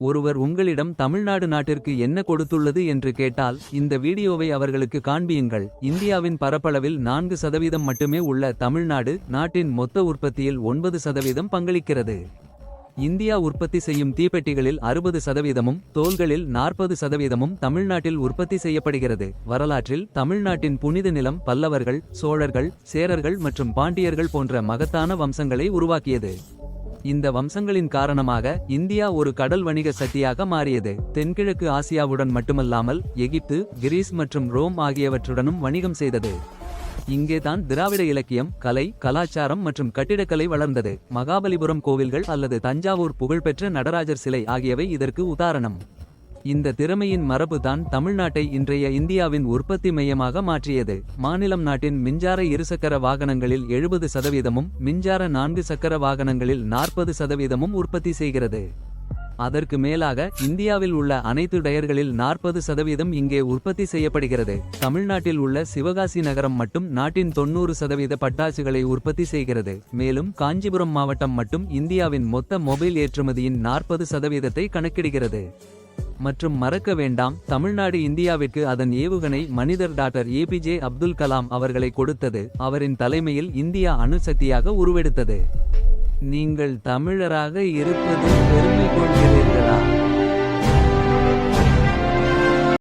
ஒருவர் உங்களிடம் தமிழ்நாடு நாட்டிற்கு என்ன கொடுத்துள்ளது என்று கேட்டால் இந்த வீடியோவை அவர்களுக்கு காண்பியுங்கள். இந்தியாவின் பரப்பளவில் நான்கு சதவீதம் மட்டுமே உள்ள தமிழ்நாடு நாட்டின் மொத்த உற்பத்தியில் ஒன்பது சதவீதம் பங்களிக்கிறது. இந்தியா உற்பத்தி செய்யும் தீப்பெட்டிகளில் அறுபது சதவீதமும் தோல்களில் நாற்பது சதவீதமும் தமிழ்நாட்டில் உற்பத்தி செய்யப்படுகிறது. வரலாற்றில் தமிழ்நாட்டின் புனித நிலம் பல்லவர்கள் சோழர்கள் சேரர்கள் மற்றும் பாண்டியர்கள் போன்ற மகத்தான வம்சங்களை உருவாக்கியது. இந்த வம்சங்களின் காரணமாக இந்தியா ஒரு கடல் வணிக சக்தியாக மாறியது. தென்கிழக்கு ஆசியாவுடன் மட்டுமல்லாமல் எகிப்து கிரீஸ் மற்றும் ரோம் ஆகியவற்றுடனும் வணிகம் செய்தது. இங்கேதான் திராவிட இலக்கியம் கலை கலாச்சாரம் மற்றும் கட்டிடக்கலை வளர்ந்தது. மகாபலிபுரம் கோவில்கள் அல்லது தஞ்சாவூர் புகழ்பெற்ற நடராஜர் சிலை ஆகியவை இதற்கு உதாரணம். இந்த திறமையின் மரபுதான் தமிழ்நாட்டை இன்றைய இந்தியாவின் உற்பத்தி மையமாக மாற்றியது. மாநிலம் நாட்டின் மின்சார இருசக்கர வாகனங்களில் எழுபது சதவீதமும் மின்சார நான்கு சக்கர வாகனங்களில் நாற்பது சதவீதமும் உற்பத்தி செய்கிறது. அதற்கு மேலாக இந்தியாவில் உள்ள அனைத்து டயர்களில் நாற்பது சதவீதம் இங்கே உற்பத்தி செய்யப்படுகிறது. தமிழ்நாட்டில் உள்ள சிவகாசி நகரம் மட்டும் நாட்டின் தொண்ணூறு சதவீத பட்டாசுகளை உற்பத்தி செய்கிறது. மேலும் காஞ்சிபுரம் மாவட்டம் மட்டும் இந்தியாவின் மொத்த மொபைல் ஏற்றுமதியின் நாற்பது சதவீதத்தை கணக்கிடுகிறது. மற்றும் மறக்க வேண்டாம் தமிழ்நாடு இந்தியாவிற்கு அதன் ஏவுகணை மனிதர் டாக்டர் ஏபிஜே அப்துல் கலாம் அவர்களை கொடுத்தது அவரின் தலைமையில் இந்தியா அணுசக்தியாக உருவெடுத்தது. நீங்கள் தமிழராக இருப்பதில் பெருமை கொள்கிறீர்களா?